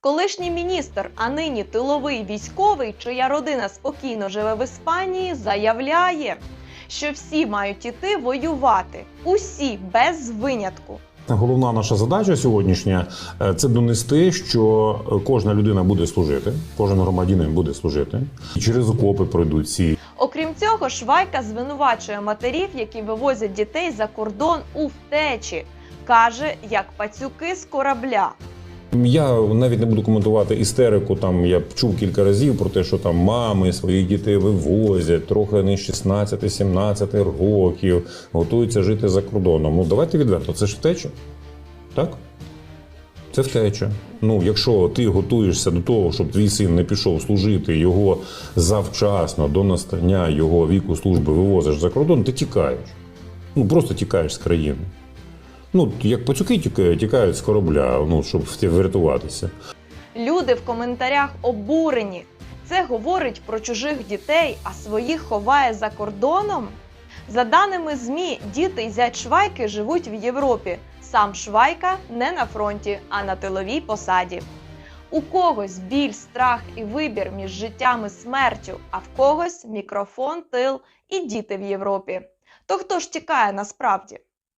Колишній міністр, а нині тиловий військовий, чия родина спокійно живе в Іспанії, заявляє, що всі мають іти воювати. Усі без винятку. Головна наша задача сьогоднішня е, це донести, що кожна людина буде служити, кожен громадянин буде служити. І через окопи пройдуть всі. Окрім цього, Швайка звинувачує матерів, які вивозять дітей за кордон у втечі. Каже, як пацюки з корабля. Я навіть не буду коментувати істерику. Там я чув кілька разів про те, що там мами своїх дітей вивозять трохи не 16-17 років, готуються жити за кордоном. Ну давайте відверто, це ж втеча. Так? Це втеча. Ну, якщо ти готуєшся до того, щоб твій син не пішов служити, його завчасно до настання його віку служби вивозиш за кордон, ти тікаєш. Ну просто тікаєш з країни. Ну, як пацюки тікають, тікають з корабля, ну, щоб врятуватися. Люди в коментарях обурені. Це говорить про чужих дітей, а своїх ховає за кордоном. За даними ЗМІ, діти і зять Швайки живуть в Європі. Сам Швайка не на фронті, а на тиловій посаді. У когось біль, страх і вибір між життям і смертю, а в когось мікрофон, тил і діти в Європі. То хто ж тікає насправді?